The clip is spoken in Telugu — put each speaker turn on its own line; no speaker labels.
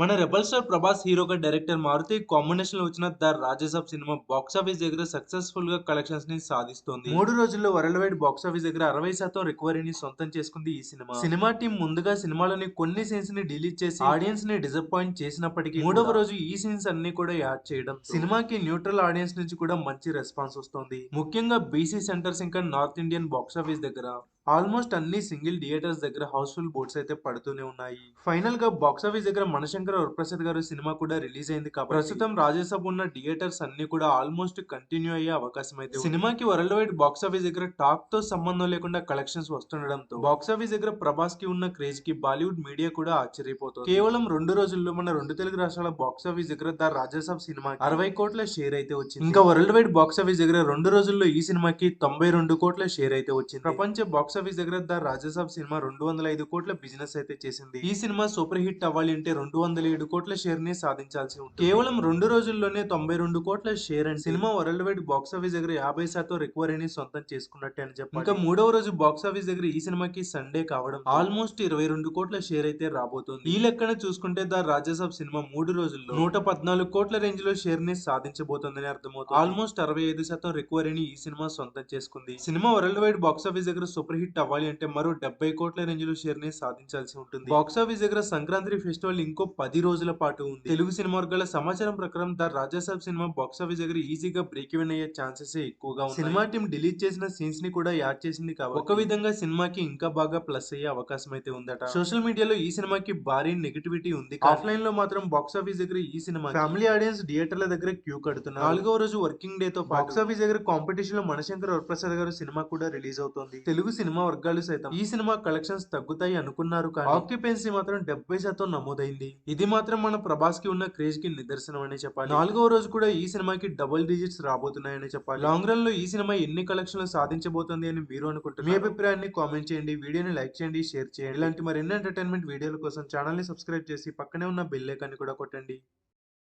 మన రెబల్ స్టార్ ప్రభాస్ హీరోగా డైరెక్టర్ మారుతి కాంబినేషన్లో వచ్చిన ద రాజసాబ్ సినిమా బాక్స్ ఆఫీస్ దగ్గర సక్సెస్ఫుల్గా కలెక్షన్స్ని సాధిస్తోంది. మూడు రోజుల్లో వరల్డ్ వైడ్ బాక్స్ ఆఫీస్ దగ్గర అరవై శాతం రికవరీని సొంతం చేసుకుంది ఈ సినిమా. సినిమా టీం ముందుగా సినిమాలోని కొన్ని సీన్స్ని డిలీట్ చేసి ఆడియన్స్ని డిసప్పాయింట్ చేసినప్పటికీ మూడవ రోజు ఈ సీన్స్ అన్ని కూడా యాడ్ చేయడం సినిమాకి న్యూట్రల్ ఆడియన్స్ నుంచి కూడా మంచి రెస్పాన్స్ వస్తోంది. ముఖ్యంగా బీసీ సెంటర్స్ ఇంకా నార్త్ ఇండియన్ బాక్స్ ఆఫీస్ దగ్గర. ఆల్మోస్ట్ అన్ని సింగిల్ థియేటర్స్ దగ్గర హౌస్ఫుల్ బోర్డ్స్ అయితే పడుతూనే ఉన్నాయి. ఫైనల్గా బాక్స్ ఆఫీస్ దగ్గర మనశంకర వరప్రసాద్ గారు సినిమా కూడా రిలీజ్ అయింది కాబట్టి ప్రస్తుతం రాజ్యసభ ఉన్న థియేటర్స్ అన్ని కూడా ఆల్మోస్ట్ కంటిన్యూ అయ్యే అవకాశం అయితే సినిమాకి వరల్డ్ వైడ్ బాక్స్ ఆఫీస్ దగ్గర టాక్తో సంబంధం లేకుండా కలెక్షన్స్ వస్తుండడంతో బాక్స్ ఆఫీస్ దగ్గర ప్రభాస్కి ఉన్న క్రేజ్కి బాలీవుడ్ మీడియా కూడా ఆశ్చర్యపోతుంది. కేవలం రెండు రోజుల్లో మన రెండు తెలుగు రాష్ట్రాల బాక్స్ ఆఫీస్ దగ్గర ద రాజ్యసభ సినిమా అరవై కోట్ల షేర్ అయితే వచ్చింది. ఇంకా వరల్డ్ వైడ్ బాక్స్ ఆఫీస్ దగ్గర రెండు రోజుల్లో ఈ సినిమాకి తొంభై రెండు కోట్ల షేర్ అయితే వచ్చింది. ప్రపంచ బాక్స్ ఆఫీస్ దగ్గర ద రాజసాబ్ సినిమా రెండు వందల ఐదు కోట్ల బిజినెస్ అయితే చేసింది. ఈ సినిమా సూపర్ హిట్ అవ్వాలి అంటే రెండు వందల ఏడు కోట్ల షేర్ని సాధించాల్సి ఉంటుంది. కేవలం రెండు రోజుల్లోనే తొంభై రెండు కోట్ల షేర్ అండ్ సినిమా వరల్డ్ వైడ్ బాక్స్ ఆఫీస్ దగ్గర యాభై శాతం రికవరీని సొంతం చేసుకున్నట్టే అని చెప్పి ఇంకా మూడవ రోజు బాక్స్ ఆఫీస్ దగ్గర ఈ సినిమాకి సండే కావడం ఆల్మోస్ట్ ఇరవై రెండు కోట్ల షేర్ అయితే రాబోతుంది. ఈ లెక్కన చూసుకుంటే ద రాజసాబ్ సినిమా మూడు రోజుల్లో నూట పద్నాలుగు కోట్ల రేంజ్లో షేర్ని సాధించబోతుందని అర్థమవుతుంది. ఆల్మోస్ట్ అరవై ఐదు శాతం రికవరీని ఈ సినిమా సొంతం చేసుకుంది. సినిమా వరల్డ్ వైడ్ బాక్స్ ఆఫీస్ దగ్గర సూపర్ హిట్ అవ్వాలి అంటే మరో డెబ్బై కోట్ల రేంజ్లో షేర్ని సాధించాల్సి ఉంటుంది. బాక్స్ ఆఫీస్ దగ్గర సంక్రాంతి ఫెస్టివల్ ఇంకో పది రోజుల పాటు ఉంది. తెలుగు సినిమా వర్గాల సమాచారం ప్రకారం ద రాజాసాబ్ సినిమా బాక్స్ ఆఫీస్ దగ్గర ఈజీగా బ్రేక్ ఈవెన్ అయ్యే ఛాన్సెస్ ఎక్కువగా ఉన్నాయి. సినిమా టీం డిలీట్ చేసిన సీన్స్ని కూడా యాడ్ చేసింది కాబట్టి ఒక విధంగా సినిమాకి ఇంకా బాగా ప్లస్ అయ్యే అవకాశం అయితే ఉందట. సోషల్ మీడియాలో ఈ సినిమాకి భారీ నెగిటివిటీ ఉంది. ఆఫ్లైన్లో మాత్రం బాక్స్ ఆఫీస్ దగ్గర ఈ సినిమా ఫ్యామిలీ ఆడియన్స్ థియేటర్ల దగ్గర క్యూ కడుతున్నారు. నాలుగో రోజు వర్కింగ్ డే తో బాక్స్ ఆఫీస్ దగ్గర కాంపిటీషన్లో మనశంకర్ వరప్రసాద్ గారు సినిమా కూడా రిలీజ్ అవుతోంది. తెలుగు సినిమా సినిమా వర్గాలు సైతం ఈ సినిమా కలెక్షన్స్ తగ్గుతాయి అనుకున్నారు కానీ ఆక్యుపెన్సీ మాత్రం డెబ్బై శాతం నమోదైంది. ఇది మాత్రం మన ప్రభాస్కి ఉన్న క్రేజ్కి నిదర్శనం అని చెప్పాలి. నాలుగో రోజు కూడా ఈ సినిమాకి డబుల్ డిజిట్స్ రాబోతున్నాయని చెప్పాలి. లాంగ్ రన్లో ఈ సినిమా ఎన్ని కలెక్షన్లు సాధించబోతుంది అని మీరు అనుకుంటున్నారు? మీ అభిప్రాయాన్ని కామెంట్ చేయండి. వీడియోని లైక్ చేయండి షేర్ చేయండి. ఇలాంటి మరిన్ని ఎంటర్టైన్మెంట్ వీడియోల కోసం ఛానల్ని సబ్స్క్రైబ్ చేసి పక్కనే ఉన్న బెల్ ఐకాన్ని కూడా కొట్టండి.